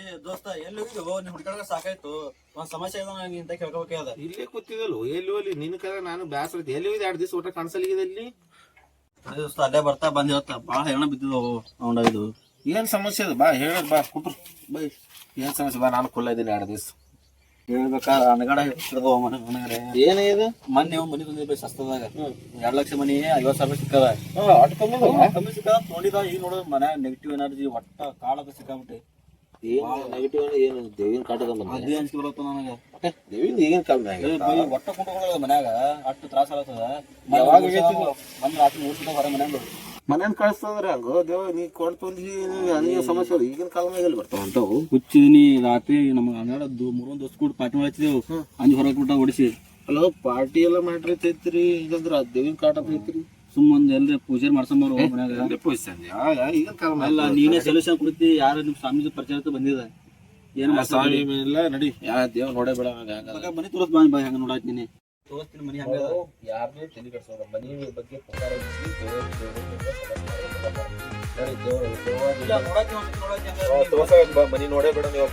ಏ ದೋಸ್ತ ಎಲ್ಲಿ ಹೋಗಿದ್ವು ನೀನ್ ಹುಡ್ಕಾಡ ಸಾಕಾಯ್ತು. ಒಂದ್ ಸಮಸ್ಯೆ ಇದೆ ನನಗೆ ಅಂತ ಕೇಳ್ಕೊಬೇಕೇ ಇಲ್ಲಿ ಕೂತಿದಲ್ಲ ಎಲ್ಲಿ ಹೋಗ್ಲಿ ನಿನ್ ಕರೆ ನಾನು ಬ್ಯಾಸರ ಐತಿ ಎಲ್ಲಿ ಹೋಗಿದೆ ಎರಡು ದಿವಸ ಊಟ ಕಾಣಿಸಲಿಗಿದೆ ಇಲ್ಲಿ ಅದೇ ದೋಸ್ತ ಅಲ್ಲೇ ಬರ್ತಾ ಬಂದಿವತ್ತ ಬಾಳ ಹೆಣ ಬಿದ್ದಿದ್ವು ಅವನ ಇದು. ಏನ್ ಸಮಸ್ಯೆ ಅದ ಬಾ ಹೇಳ ಬಾ ಕುಟ್ರು ಬೈ. ಏನ್ ಸಮಸ್ಯೆ? ಬಾ ನಾನು ಕುಲ್ಲ ಇದ್ದೀನಿ ಎರಡು ದಿವಸ. ಹೇಳ್ಬೇಕಾದ್ರೆ ಅನಗಡ ಹಿಡ್ದವ ಮನೆ ಮನೆಗರೆ. ಏನಿದೆ ಮೊನ್ನೆ ಮನೆ ಮನಿ ತಂದಿದ್ವಿ ಸಸ್ತದಾಗ. ಎರಡ್ ಲಕ್ಷ ಮನಿ ಐವತ್ ಸಾವಿರ ಸಿಕ್ಕದ. ಅಟ್ಕೊಂಬ ಕಮ್ಮಿ ಸಿಕ್ಕದ. ನೋಡಿದ ಈಗ ನೋಡೋ ಮನೆ ನೆಗೆಟಿವ್ ಎನರ್ಜಿ ಒಟ್ಟ ಕಾಳದ ಸಿಕ್ಕಾಬಿಟ್ಟೆ. ಏನು ನೆಗೆಟಿವ್ ಏನು? ದೇವಿನ ಕಾಟದ ಬಂದ. ಅದೇ ಅನ್ಸಿ ಬರತ್ತ ನನಗ? ದೇವಿನ ಈಗಿನ ಕಾಲದಾಗ ಏ ಬೈ, ಒಟ್ಟ ಕುಂಟ್ಕೊಳ್ಳೋದು ಮನ್ಯಾಗ. ಅಷ್ಟು ತ್ರಾಸ ಆಗತ್ತದ ಯಾವಾಗ ಆಗೈತಿ ಇದು? ಮೊನ್ನೆ ರಾತ್ರಿ ಹೊರ ಮನ್ಯಾಗ ಮನೇನ್ ಕಳಿಸ್ತಂದ್ರೆ ಹಂಗ ದೇವ ನೀ ತಂದಿ ನನಗೆ ಸಮಸ್ಯೆ ಅದ. ಈಗಿನ ಕಾಲದಾಗ ಎಲ್ಲಿ ಬರ್ತಾವ ಅಂತವು ಹುಚ್ಚಿದೀನಿ ರಾತ್ರಿ ನಮ್ಗೆ ಹನ್ನೆರಡು ಮೂರೊಂದು ದೋಸ್ತ ಕೂಡ ಪಾರ್ಟಿ ಮಾಡಿಸಿದೆವು ಅಂಜ್ ಹೊರಗೆ ಬಿಟ್ಟ ಓಡಿಸಿ. ಅಲ್ಲ ಪಾರ್ಟಿ ಎಲ್ಲ ಮಾಡ್ರಿ ಈಗಂದ್ರ ದೇವಿನ ಕಾಟ ಐತ್ರಿ. ಸುಮ್ಮನೆ ಎಲ್ರಿ ಪೂಜೆ ಮಾಡ್ಸಂಬಾರು ಮನ್ಯಾಗ ಈಗಿನ ಕಾಲ ಅಲ್ಲ ನೀನೇ ಸೊಲ್ಯೂಷನ್ ಕೊಡ್ತಿ ಯಾರು ನಿಮ್ ಸ್ವಾಮೀಜಿ ಪರಿಚಯ ಬಂದಿದೆ ಏನ್ ಸ್ವಾಮಿ ಇಲ್ಲ ನಡಿ ಯಾ ದೇವ್ ನೋಡೇ ಬೇಡ ಹಂಗ ಮನಿ ತೋರಿಸ್ ಬಾ ಬಾ ಹೆಂಗ ನೋಡಾಕ್ ನೀನೆ ತೋರಿಸ್ತೀನಿ ಮನಿ ಹಂಗ ಯಾರನ್ನೇ ತಲೆ ಕಟ್ಸೋದ ಮನಿ ಬಗ್ಗೆ ಪುಕಾರ ಮನಿ ನೋಡೇ ಬೇಡ ನೀವು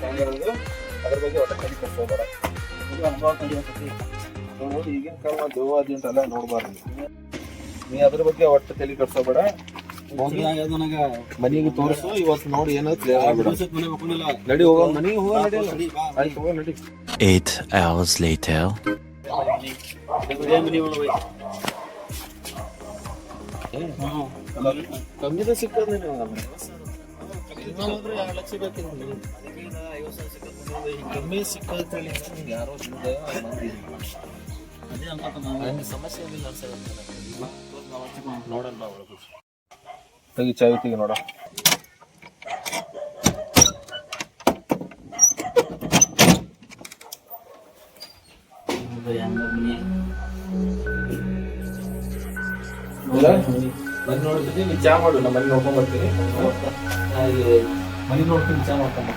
ಅದ್ರ ಬಗ್ಗೆ ಒಟ್ಟ ತಲೆ ನೋಡು ಈಗಿನ ಕಾಲ ದೇವಾದಿ ಅಂತೆಲ್ಲ ನೋಡ್ಬಾರ್ದು ನೀ ಅದ್ರ ಬಗ್ಗೆ ಒಟ್ಟು ತಲೆ ಕೆಡ್ಸೋಬೇಡ. ನನಗ ಮನಿಗೆ ತೋರಿಸು ಇವತ್ತು ನೋಡಿ ಏನೋ ಕ್ಲಿಯರ್ ಆಗ್ಬಿಡ ಮನೆ ಮಕ್ಕೊಂಡಿಲ್ಲ ನಡಿ ಹೋಗೋ ಮನಿಗೆ ಹೋಗೋ ನಡಿ ಅಲ್ಲ. ಆಯ್ತು ಹೋಗೋ ನಡಿ. Eight hours later. ಮನಿ ಒಳಗೆ ಕಮ್ಮಿದ ಸಿಕ್ಕದ ನೀವು ಕಮ್ಮಿ ಸಿಕ್ಕದ ಯಾರೋ ಸುಮ್ನೆ ಮಂದಿ ಅದೇ ನೋಡಲ್ಲ ಒಳಗೆ ತೆಗಿ ಚಾವಿ ತೆಗಿ ನೋಡ. ಮನೆ ನೋಡ್ತೀನಿ ಚಾ ಮಾಡು ನಮ್ಮ ಮನೆ ನೋಡ್ಕೊಂಡ್ ಬರ್ತೀನಿ. ಮನೆ ನೋಡ್ತೀನಿ ಚಾ ಮಾಡ್ಕೊಂಡ್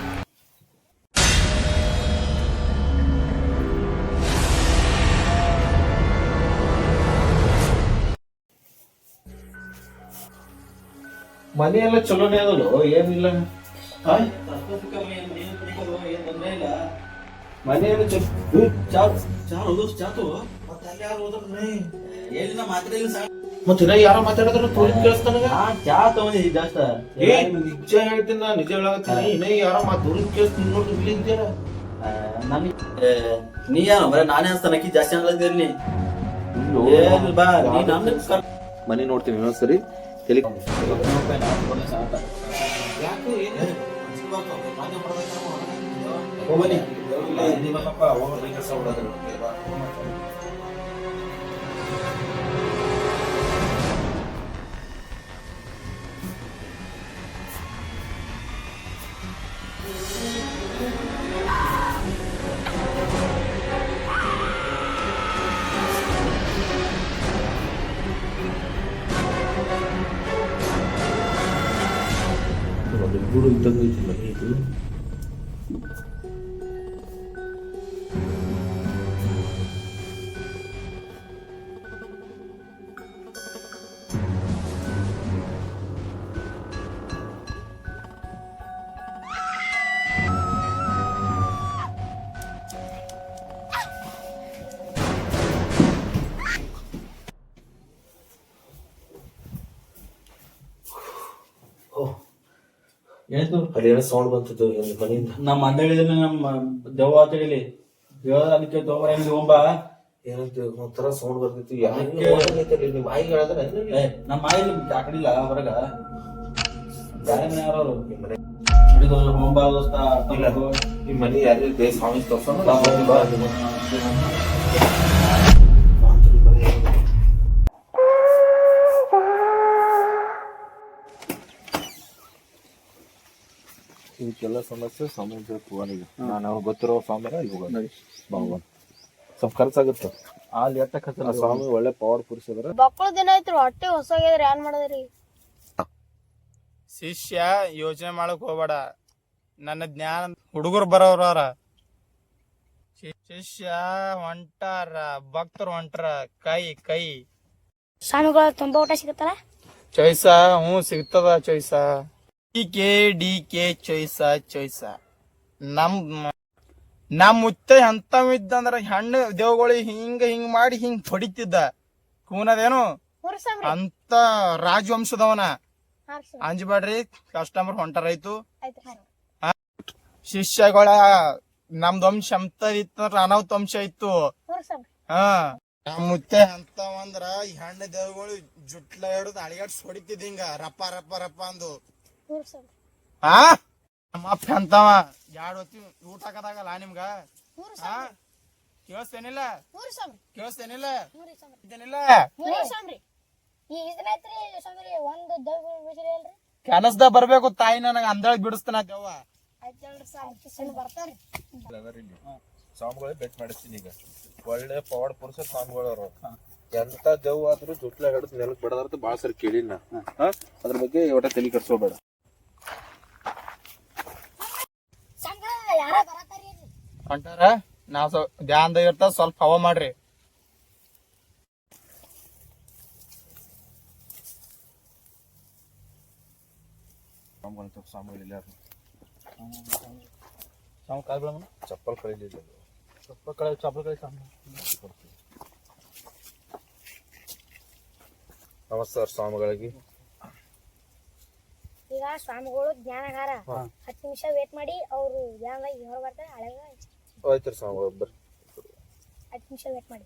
ಮನೆ ಎಲ್ಲ ಚಲೋನೇ ಅದಲ್ಲೋ ಏನಿಲ್ಲ. ಮನೆ ಎಲ್ಲ ಚಲೋ ಏನಿಲ್ಲ ಸಾಕು ಮತ್ತೆ ಯಾರೋ ಮಾತಾಡಿದ್ರು ಚಾ ಜಾಸ್ತ. ಏ ನಿಜ ಹೇಳ್ತೀನಿ ನಾ ನಿಜ ಹೇಳಕತ್ತೀನಿ. ಇನ್ನ ಯಾರೋ ಮಾತು ದೂರ ಕೇಳಿಸ್ತೀನಿ ನೋಡಿ ಇಲ್ಲಿ ಇದ್ದೀರ? ನನಗೆ ನೀ ಯಾರು ಬರೀ ನಾನೇ ಅನ್ಸ್ತಾನಕ್ಕಿ ಜಾಸ್ತಿ ಅನ್ಲದಿರ್ಲಿ ಬಾ ನೀ ಮನೆ ನೋಡ್ತೀನಿ ಇನ್ನೊಂದ್ಸರಿ. ತಲೆ ಹೋಗ್ಬನ್ನಿ ಅದೇನೋ ಸೌಂಡ್ ಬಂತದ್ದು ಒಂದು ಮನೆಯಿಂದ. ನಮ್ಮ ಮಂದಳಿದಲ್ಲಿ ನಮ್ಮ ದೆವ್ವ ಅಂತ ಹೇಳಿ ಅದಕ್ಕೆ ತಗೊಂಬರ ಹೆಂಗ್ ಹೋಗ್ಬ ಏನಂತ ಒಂಥರ ಸೌಂಡ್ ಬರ್ತೈತಿ ಯಾರು ನಿಮ್ಮ ಆಯಿಗೆ ಹೇಳಿದ್ರೆ ಏ ನಮ್ಮ ಆ ಕಡೆ ಇಲ್ಲ ಹೊರಗ ಬೇರೆ ಮನೆ ಯಾರು ನಿಮ್ಮ ಹಿಡಿದು ದೋಸ್ತ. ನಿಮ್ಮ ಮನೆ ಸ್ವಾಮಿ ತೋರ್ಸೋಣ. ಇದಕ್ಕೆಲ್ಲ ಸಮಸ್ಯೆ ಸಮುದ್ರ ಕುವನಿಗೆ ನಾನು ಅವ್ರು ಗೊತ್ತಿರೋ ಫಾರ್ಮರ ಇವಾಗ ಬಾವ ಸ್ವಲ್ಪ ಖರ್ಚಾಗುತ್ತೆ ಅಲ್ಲಿ ಎಟ್ಟ ಆ ಸ್ವಾಮಿ ಒಳ್ಳೆ ಪವರ್ ಪುರುಷ ಅದಾರ ಮಕ್ಕಳು ದಿನ ಐತ್ರಿ ಹೊಟ್ಟೆ ಹೊಸಾಗ್ಯದ್ರಿ ಏನ್ ಮಾಡದ್ರಿ? ಶಿಷ್ಯ ಯೋಚನೆ ಮಾಡಕ್ ಹೋಗ್ಬೇಡ. ನನ್ನ ಜ್ಞಾನ ಹುಡುಗರು ಬರೋವ್ರ ಶಿಷ್ಯ ಹೊಂಟಾರ ಭಕ್ತರು ಹೊಂಟಾರ ಕೈ ಕೈ. ಸ್ವಾಮಿಗಳು ತುಂಬಾ ಊಟ ಸಿಗುತ್ತಲ್ಲ? ಚೊಯ್ಸ ಹ್ಞೂ ಸಿಗ್ತದ choice. D K D K choice choice. ನಮ್ ನಮ್ ಮುತ್ತ ಎಂತವ್ ಇದ್ದಂದ್ರ ಹೆಣ್ಣು ದೇವ್ಗಳಿಗೆ ಹಿಂಗ ಹಿಂಗ್ ಮಾಡಿ ಹಿಂಗ್ ಹೊಡಿತಿದ್ದ. ಕೂನದೇನು? ಅಂತ ರಾಜವಂಶದವನ. ಅಂಜಬೇಡ್ರಿ ಕಸ್ಟಮರ್ ಹೊಂಟಾರೈತು ಶಿಷ್ಯಗಳ ನಮ್ದು ವಂಶ ಅಂತ ಇತ್ತಂದ್ರ ಅನಾಹುತ ವಂಶ ಇತ್ತು. ಹಾ. ನಮ್ಮ ಮುತ್ತೆ ಅಂತ ಅಂದ್ರ ಹಣ್ಣು ದೇವ್ಗಳು ಜುಟ್ಲ ಹಿಡಿದು ಅಳಿಗಾಡ್ಸ್ ಹೊಡಿತಿದ್ ಹಿಂಗ. ರಪ್ಪ ರಪ್ಪ ರಪ್ಪ ಅಂದು. ಹಾ ನಮ್ಮಪ್ಪ ಅಂತವ ಹೊತ್ತಿ ಊಟ ಹಾಕದಾಗಲ್ಲ ನಿಮ್ಗ? ಹಾ ಕೇಳಿಸ್ತೇನಿಲ್ಲ? ಕೇಳಿಸ್ತೇನಿಲ್ಲ? ಇದೇನಿಲ್ಲ ಕೆಲಸದ ಬರ್ಬೇಕು ತಾಯಿ ನನಗ ಅಂದಳ ಬಿಡಿಸ್ತಾನ ದೆವ್ವ. ಬೆಟ್ ಮಾಡಿಸ್ತೀನಿ ಈಗ. ಒಳ್ಳೆ ಪವಾಡ ಪುರುಷ ಸಾಂಗ್ಗಳು ಅವರು ಎಂತ ದೇವ್ ಆದ್ರೂ ಜುಟ್ಲೆ ಹಿಡಿದು ನೆಲಕ್ ಬಿಡದಾರ್ತ ಭಾಳ ಸರಿ ಕೇಳಿನ ಅದ್ರ ಬಗ್ಗೆ ಒಟ್ಟ ತಲೆ ಕಟ್ಸೋಬೇಡ ಹೊಂಟಾರ ನಾವ್ ಸ್ವಲ್ಪ ಧ್ಯಾನದಾಗ ಇರ್ತಾವ ಸ್ವಲ್ಪ ಹವ ಮಾಡ್ರಿ. ಚಪ್ಪಲ್ ಕಳಿಲಿಲ್ಲ ಚಪ್ಪಲ್ ಕಳೆ ಚಪ್ಪಲ್ ಕಳಿ ನಮಸ್ಕಾರ ಸ್ವಾಮಿಗಳಿಗೆ. ಈಗ ಸ್ವಾಮಿಗಳು ಜ್ಞಾನಗಾರ. ಹತ್ತು ನಿಮಿಷ ವೇಟ್ ಮಾಡಿ ಅವರು ಜ್ಞಾನವಾಗಿ ಹೊರ ಬರ್ತಾರೆ ಹಳೆ ಹೋಯ್ತಿರಿ ಸ್ವಾಮಿಗಳು ಬರ್ರಿ. ಹತ್ತು ನಿಮಿಷ ವೇಟ್ ಮಾಡಿ.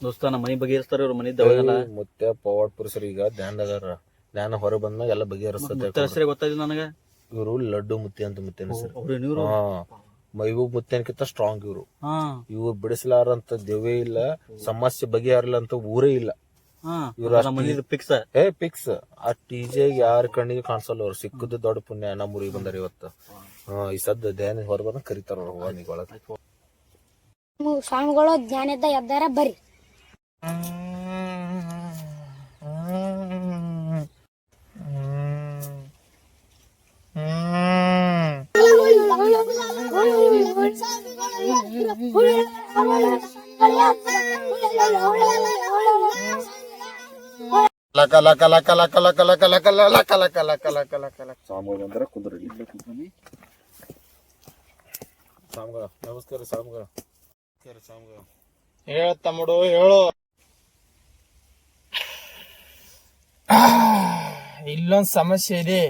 ದೋಸ್ತ ನಮ್ಮ ಮನೆ ಬಗೆಹರಿಸ್ತಾರ ಇವ್ರ ಮನೆ ದವಾಗಲ್ಲ ಮತ್ತೆ ಪವಾಡ ಪುರುಷರು ಈಗ ಧ್ಯಾನದಾರ ಧ್ಯಾನ ಹೊರ ಬಂದಾಗ ಎಲ್ಲ ಬಗೆಹರಿಸ್ತಾರೆ ಹೆಸರೇ ಗೊತ್ತಾಯ್ತು ನನಗ. ಇವರು ಲಡ್ಡು ಮುತ್ತಿ ಅಂತ ಮುತ್ತೆ ಹೆಸರು. ಮೈಬೂಬ್ ಮುತ್ತೇನಕ್ಕಿಂತ ಸ್ಟ್ರಾಂಗ್ ಇವರು. ಹಾ. ಇವ್ರು ಬಿಡಿಸಲಾರಂತ ದೇವೇ ಇಲ್ಲ ಸಮಸ್ಯೆ ಬಗೆಹರಲ್ಲ ಅಂತ ಊರೇ ಇಲ್ಲ. ಇವ್ರು ಫಿಕ್ಸ್ ಏ ಫಿಕ್ಸ್ ಆ ಟಿಜೆ ಯಾರ ಕಣ್ಣಿಗೆ ಕಾಣಿಸಲ್ಲ ಅವ್ರು ಸಿಕ್ಕದ ದೊಡ್ಡ ಪುಣ್ಯ ನಮ್ಮ ಊರಿಗೆ ಬಂದಾರ ಇವತ್ತು ಹಾ ಈ ಸದ್ದ ಧ್ಯಾನ ಹೊರ ಬಂದ ಕರಿತಾರ ಅವ್ರು ಹೋಗಾನಿಗೊಳಗ ನೀವು ಸ್ವಾಮಿಗಳು ಜ್ಞಾನ ಇದ್ದ ಎದ್ದಾರ ಬರ್ರಿ ಲಕ ಲಕ ಲಕ ಲಕ ಲಕ ಲಕ ಲಕ ಲಕ ಲಕ ಲಕ ಲಕ ಲಕ ಲಕ ಸ್ವಾಮಿಗಳು ಬಂದ್ರ ಕುಂದ್ರಿ ಸ್ವಾಮಿಗಳ ನಮಸ್ಕಾರ ಸ್ವಾಮಿಗಳ ನಮಸ್ಕಾರ ಸ್ವಾಮಿಗಳ ಹೇಳ ತಮ್ಮಡು ಹೇಳು ಇಲ್ಲೊಂದ್ ಸಮಸ್ಯೆ ಇದೆ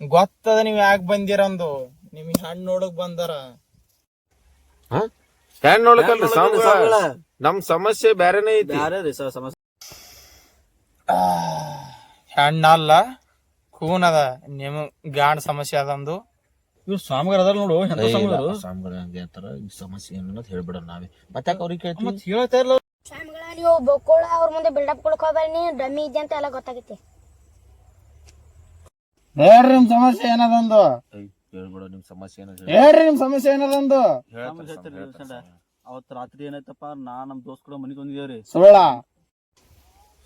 ಗೊತ್ತದ ನೀವ್ ಯಾಕೆ ಬಂದಿರಂದು ನಿಮ್ ಹಣ್ಣು ನೋಡಕ್ ಬಂದಾರ ಹಣ್ಣು ನೋಡಕಲ್ರಿ ನಮ್ ಸಮಸ್ಯೆ ಬೇರೆನೇ ಐತಿ ಸಮಸ್ಯೆ ಹೆಣ್ಣಲ್ಲ ಖೂನ್ ಅದ ನಿಮ್ ಗಾಂಡ್ ಸಮಸ್ಯೆ ಅದಂದು ಇವ್ರು ಸ್ವಾಮಿಗಾರ ಅದಾರ ನೋಡು ಎಂತ ಸ್ವಾಮಿಗಳು ಸ್ವಾಮಿಗಳ ಹಂಗೆ ಅಂತಾರ ಈ ಸಮಸ್ಯೆ ಏನು ಅಂತ ಹೇಳ್ಬಿಡ ನಾವೇ. ಮತ್ತೆ ಅವ್ರಿಗೆ ಕೇಳ್ತೀವಿ? ಮತ್ ಹೇಳ್ತಾ ಇಲ್ಲ ಸ್ವಾಮಿಗಳ ನೀವು ಬೊಕ್ಕೋಳ ಅವ್ರ ಮುಂದೆ ಬಿಲ್ಡಪ್ ಕೊಡಕ್ ಹೋಗ್ಬೇಡಿ ನೀವು ಡಮ್ಮಿ ಇದೆ ಅಂತ ಎಲ್ಲ ಗೊತ್ತಾಗೈತಿ. ಹೇಳ್ರಿ ನಿಮ್ ಸಮಸ್ಯೆ ಏನದಂದು? ಹೇಳ್ಬಿಡ ನಿಮ್ ಸಮಸ್ಯೆ ಏನೋ ಹೇಳ್ರಿ ನಿಮ್ ಸಮಸ್ಯೆ ಏನದಂದು? ಅವತ್ ರಾತ್ರಿ ಏನಾಯ್ತಪ್ಪ ನಾ ನಮ್ ದೋಸ್ತ್ ಕೂಡ ಮನಿಗ್ ಬಂದಿದೇವ್ರಿ ಸುಳ್ಳ?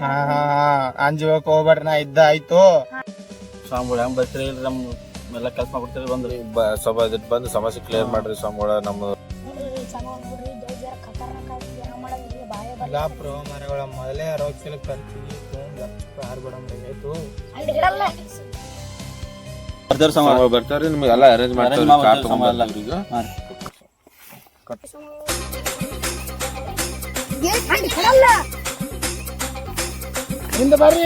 ಹಾ ಹಾ ಹಾ. ಹಾ ಅಂಜಬೇಕು ಹೋಗ್ಬೇಡ್ರಿ ನಾ ಇದ್ದ ಆಯ್ತು. ಸ್ವಾಮಿಗಳು ಹೆಂಗ್ ಬರ್ತೀರಿ ಇಲ್ರಿ ನಮ್ ಎಲ್ಲ ಕೆಲಸ ಮಾಡ್ಕೊಡ್ತೀರಿ ಬಂದ್ರಿ ಸ್ವಲ್ಪ ಇದ್ ಬಂದು ಸಮಸ್ಯೆ ಕ್ಲಿಯರ್ ಮಾಡ್ರಿ ಸ್ವಾಮಿಗಳ ನಮ್ಮ ಇಲ್ಲ ಪ್ರೋ ಮರಗಳ ಮೊದಲೇ ಅರವತ್ತು ಆಯ್ತು. ಬರ್ತಾರ ಸ್ವಾಮಿ ಸ್ವಾಮಿಗಳು ಬರ್ತಾರೆ ನಿಮ್ಗೆ ಎಲ್ಲ ಅರೇಂಜ್ ಮಾಡ್ತಾರೆ ಕಾರ್ இந்த மாதிரி.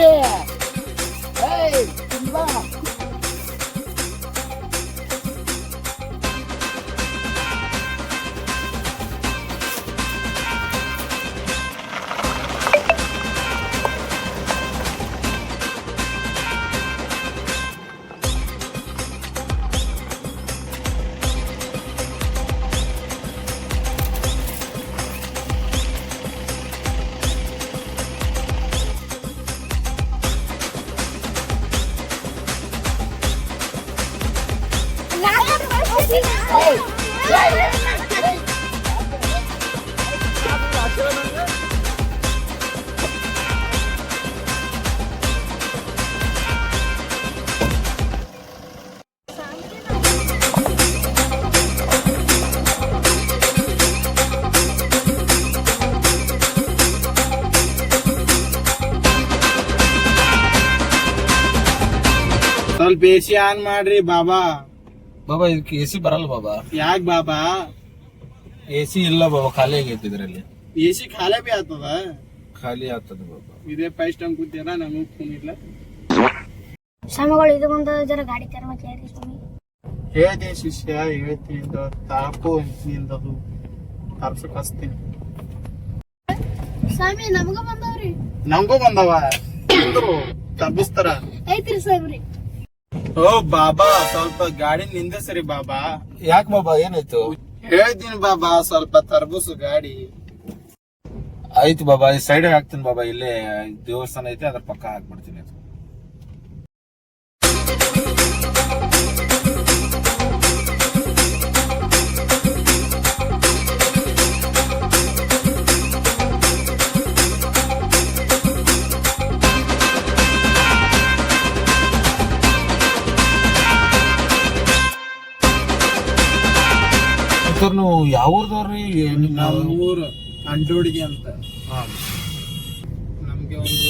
ಸ್ವಲ್ಪ ಎಸಿ ಆನ್ ಮಾಡ್ರಿ ಬಾಬಾ. ಬಾಬಾ ಇದಕ್ಕೆ ಎ ಸಿ ಬರಲ್ಲ ಬಾಬಾ. ಯಾಕೆ ಬಾಬಾ? ಎ ಸಿ ಇಲ್ಲ ಬಾಬಾ ಖಾಲಿ ಆಗೈತಿ ಎ ಸಿ ಖಾಲಿ ಬಿ ಆಗ್ತದ? ಖಾಲಿ ಆಗ್ತದ ಬಾಬಾ. ಇದೇ ಫಸ್ಟ್ ಟೈಮ್ ಕೂತಿಯಲ್ಲ ನಮಗೆ ಫೋನ್ ಇಲ್ಲ. ಸ್ವಾಮಿಗಳು ಇದು ಒಂದು ಜರ ಗಾಡಿ ತರ ಮತ್ತೆ ಯಾರಿ ಸ್ವಾಮಿ. ಹೇಳಿದೆ ಶಿಷ್ಯ ಹೇಳ್ತೀನಿ ತಾಕು ನಿಂದದು ತರ್ಸಕ್ ಹಸ್ತೀನಿ ಸ್ವಾಮಿ ನಮಗೂ ಬಂದವ್ರಿ. ನಮಗೂ ಬಂದವ. ಅಂದ್ರು ತಬ್ಬಿಸ್ತಾರ. ಐತ್ರಿ ಸಾಹೇಬ್ರಿ ಓ ಬಾಬಾ ಸ್ವಲ್ಪ ಗಾಡಿ ನಿಂದಿಸ್ರಿ ಬಾಬಾ. ಯಾಕೆ ಬಾಬಾ ಏನಾಯ್ತು? ಹೇಳ್ತೀನಿ ಬಾಬಾ ಸ್ವಲ್ಪ ತರ್ಬುಸು ಗಾಡಿ. ಆಯ್ತು ಬಾಬಾ ಸೈಡ್ ಹಾಕ್ತೀನಿ ಬಾಬಾ ಇಲ್ಲೇ ದೇವಸ್ಥಾನ ಐತೆ ಅದ್ರ ಪಕ್ಕ ಹಾಕ್ಬಿಡ್ತೀನಿ. ಸರ್ ನೀವು ಯಾವ ಊರ್ದವ್ರಿ? ನಮ್ಮ ಊರು ಅಂಟೋಡಿಗೆ ಅಂತ. ನಮ್ಗೆ ಒಂದು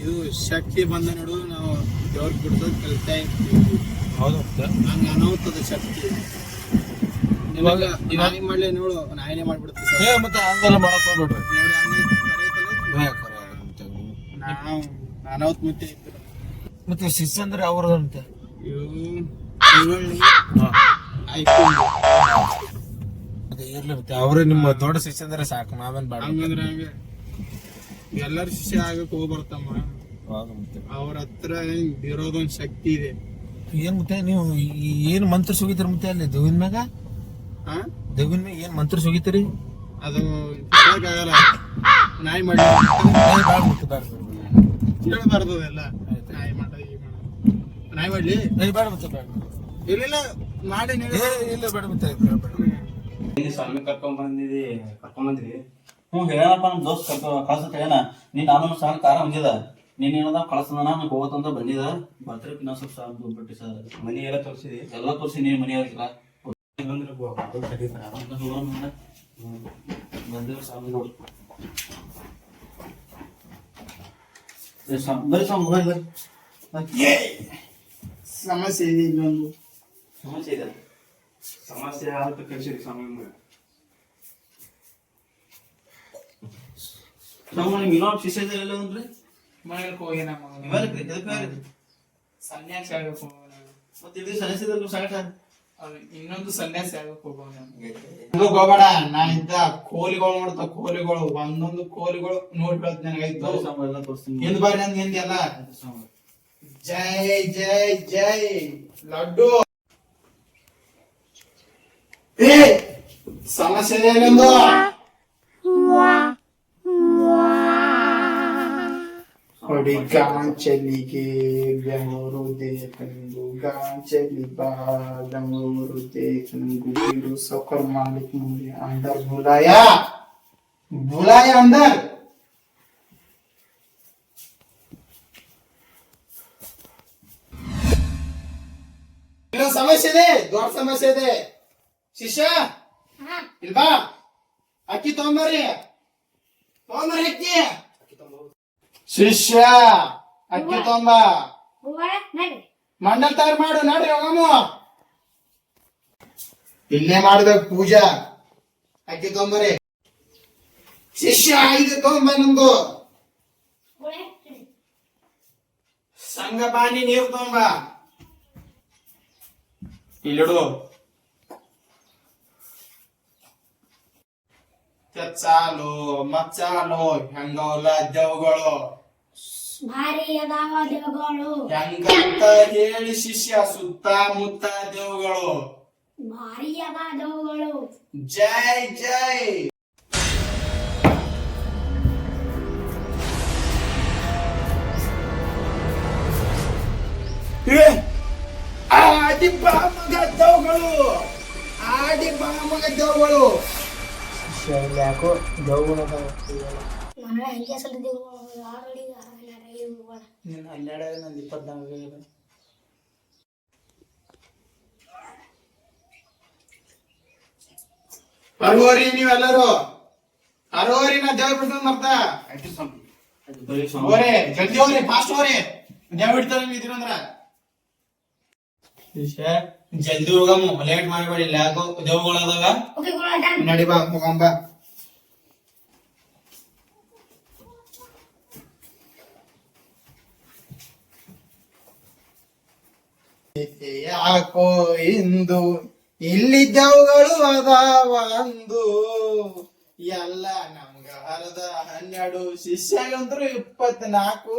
ಇದು ಶಕ್ತಿ ಬಂದ ನೋಡು ನಾವು ದೇವ್ರ ಬಿಡ್ಸೋದ್ ಕಲಿತಾ ಇರ್ತೀವಿ. ಹೌದು. ಹಂಗ ಅನಾಹುತದ ಶಕ್ತಿ. ಇವಾಗ ನಾಯಿ ಮಾಡ್ಲಿ ನೋಡು ನಾಯಿನೇ ಮಾಡ್ಬಿಡ್ತೀವಿ ಸರ್. ಮತ್ತೆ ಹಂಗೆಲ್ಲ ಮಾಡಕ್ ಹೋಗ್ಬೇಡ್ರಿ. ನೋಡಿ ಆಗುತ್ತೆ. ನಾವು ಅನಾಹುತ ಮುತ್ತೆ ಇತ್ತು ಮತ್ತೆ ಶಿಸ್ ಅಂದ್ರೆ ಅವ್ರದಂತೆ ಇವು ಮತ್ತೆ ಇರ್ಲಿ ಮತ್ತೆ ಅವರೇ ನಿಮ್ಮ ದೊಡ್ಡ ಶಿಷ್ಯ ಅಂದ್ರೆ ಸಾಕು ನಾವೇನ್ ಬೇಡ. ಹಂಗಂದ್ರೆ ಹಂಗ? ಎಲ್ಲರ ಶಿಷ್ಯ ಆಗಕ್ ಹೋಗ್ಬರ್ತಮ್ಮ ಮತ್ತೆ. ಅವ್ರ ಹತ್ರ ಇರೋದೊಂದ್ ಶಕ್ತಿ ಇದೆ. ಏನ್ ಮತ್ತೆ ನೀವು ಈ- ಏನ್ ಮಂತ್ರ ಸುಗಿತೀರಿ ಮತ್ತೆ ಅಲ್ಲಿ ದೇವಿನ ಮ್ಯಾಗ? ಹಾ ದೇವಿನ ಮ್ಯಾಗ ಏನ್ ಮಂತ್ರ ಸುಗಿತೀರಿ? ಅದು ಆಗಲ್ಲ ನಾಯಿ ಮಾಡಿ. ಏ, ಬ್ಯಾಡ ಮತ್ತೆ ಬ್ಯಾಡ, ಬ್ಯಾಡ, ಬ್ಯಾಡ. ಕೇಳಬಾರ್ದು ಎಲ್ಲ ನಾಯಿ ಮಾಡ ಈ ಮಾಡ. ನಾಯಿ ಮಾಡ್ಲಿ? ಏ, ಬ್ಯಾಡ ಮತ್ತೆ ಬ್ಯಾಡ. ಇಲ್ಲ ಏ, ಇಲ್ಲ ಬೇಡ. ಇಲ್ಲಿ ಸ್ವಾಮಿ ಕರ್ಕೊಂಡ್ ಬಂದಿದಿ ಕರ್ಕೊಂಡ್ ಬಂದಿರಿ ಹ್ಞೂ ಹೇಳಪ್ಪ ದೋಸ್ತ್ ಕರ್ಕೊ ಏನ ನೀನ್ ನಾನು ಸಹ ಕಾರ ಬಂದಿದ ನೀನ್ ಏನದ ಕಳ್ಸದ ನಾನು ಹೋಗತ್ತಂತ ಬಂದಿದ? ಬರ್ತಾರೆ ಇನ್ನೊಂದ್ ಸ್ವಲ್ಪ ಸಾಲ ಬಿಟ್ಟು ಸರ್. ಮನಿ ಎಲ್ಲ ತೋರಿಸಿದಿ? ಎಲ್ಲ ತೋರಿಸಿ ನೀನ್ ಮನಿ ಆಗಿಲ್ಲ ಬಂದಿರೋ ಸ್ವಾಮಿ ನೋಡು. ಏ ಸ್ವಾಮಿ, ಬರ್ರಿ ಸ್ವಾಮಿ ಬರ್ರಿ ಬರ್ರಿ. ಬರ್ರಿ. ಸಮಸ್ಯೆ ಇದೆ ಇಲ್ಲೊಂದು ಸಮಸ್ಯೆ ಇದೆ ಸಮಸ್ಯೆ ಆಗುತ್ತೆ ಕಳಿಸಿರಿ ಸ್ವಾಮಿ ನಿಮ್ಗೆ ಸ್ವಾಮಿ ನಿಮ್ಗೆ ಇನ್ನೊಂದು ಶಿಷ್ಯ ಇಲ್ಲ ಅಂದ್ರೆ ಹೋಗಿ ನಮ್ಮ ಎದಕ್ಕೆ ಸನ್ಯಾಸಿ ಆಗಬೇಕು ಮತ್ತೆ ಇನ್ನೊಂದು ಸನ್ಯಾಸಿ ಹೋಗೋಣ ಹೋಗ್ಬೇಡ ನಾ ಇದ್ದ ಕೋಲಿಗಳು ನೋಡ್ತ ಕೋಲಿಗಳು ಒಂದೊಂದು ಕೋಲಿಗಳು ನೋಡಿ ಹೇಳ್ತ ತೋರಿಸ್ತೀನಿ. ಹಿಂದ್ ಬಾರಿ ನಂದು ಹಿಂದೆ ಜೈ ಜೈ ಜೈ. ಲಡ್ಡು. ಏ ಸಮಸ್ಯೆ ಇದೆ ನಿಂದು ಹೊಡಿ ಗಾಂಚಲಿಗೆ ಬೆಂಗಳೂರು ದೇಕಂದು ಗಾಂಚಲಿ ಬಾ ಬೆಂಗಳೂರು ದೇಕಂದು ಬಿಡು ಸೌಕರ್ ಮಾಲಿಕ್ ಮುಂದೆ ಅಂದರ್ ಬುಲಾಯ ಬುಲಾಯ ಅಂದರ್ ಇನ್ನೊಂದು ಸಮಸ್ಯೆ ಇದೆ ದೊಡ್ಡ ಸಮಸ್ಯೆ ಇದೆ ಶಿಷ್ಯ ಇಲ್ ಬಾ. ಅಕ್ಕಿ ತಗೊಂಬರ್ರಿ. ತಗೊಂಬರ್ರಿ ಅಕ್ಕಿ. ಶಿಷ್ಯ ಅಕ್ಕಿ ನಡ್ರಿ. ಮಂಡಲ್ ತಯಾರು ಮಾಡು ನಡ್ರಿ ಹೋಗಮ್ಮ. ಇಲ್ಲೇ ಮಾಡ್ಬೇಕು ಪೂಜಾ. ಅಕ್ಕಿ ತೊಂಬರಿ ಶಿಷ್ಯ ಐದು ತಗೊಂಬ ನಮ್ದು ಸಂಘ ಪಾನಿ ನೀರು ತಗೊಂಬ. ಇಲ್ಲಿಡು ಚಾಲು ಮಚ್ಚಾಲು ಹೆಂಗವಲ್ಲ ದೇವಗಳು ಭಾರಿ ಅದಾವ ದೇವಗಳು ಹೆಂಗಂತ ಹೇಳಿ ಶಿಷ್ಯ ಸುತ್ತಮುತ್ತ ದೇವಗಳು ಭಾರಿ ಅದ ದೇವಗಳು ಜೈ ಜೈ ಏ! ಆ! ಆಡಿ ಬಾ ಮಗ ದೌಗಳು ಆಡಿ ಬಾ ಮಗ ದೌಗಳು ಯಾಕೋ ದೌಗಳು ನನಗೆ ಹಂಗೆ ಸಲ ಆಲ್ರೆಡಿ ಹೋಗೋಣ ನೀನು ಹನ್ನೆರಡು ನಂದು ಇಪ್ಪತ್ನಾಲ್ಕು ಅರುವರಿ ನೀವೆಲ್ಲರೂ ಅರುವರಿ ನಾ ದೇವ್ರ ಬಿಡ್ತಾನ ಮರ್ತ ಆಯ್ತು ಸ್ವಾಮಿ ಅದು ಬರೀ ಸ್ವಾಮಿ ಹೋರಿ ಜಲ್ದಿ ಹೋರಿ ಫಾಸ್ಟ್ ಹೋರಿ ದೇವ್ ಬಿಡ್ತಾರ ನಿಂತಿರಂದ್ರ ಜಲ್ದಿ ಹೋಗಮ್ಮ ಲೇಟ್ ಮಾಡಬೇಡಿ ಯಾಕೋ ದೇವ್ಗಳದಾಗ ನಡಿ ಬಾ ಹೋಗಂಬ ಯಾಕೋ ಇಂದು ಇಲ್ಲಿದ್ದವುಗಳು ಅದಾವ ಅಂದು. ಎಲ್ಲ ನಮ್ಗ ಹರದ ಹನ್ನೆರಡು ಶಿಷ್ಯಗಂದ್ರು ಇಪ್ಪತ್ನಾಲ್ಕು.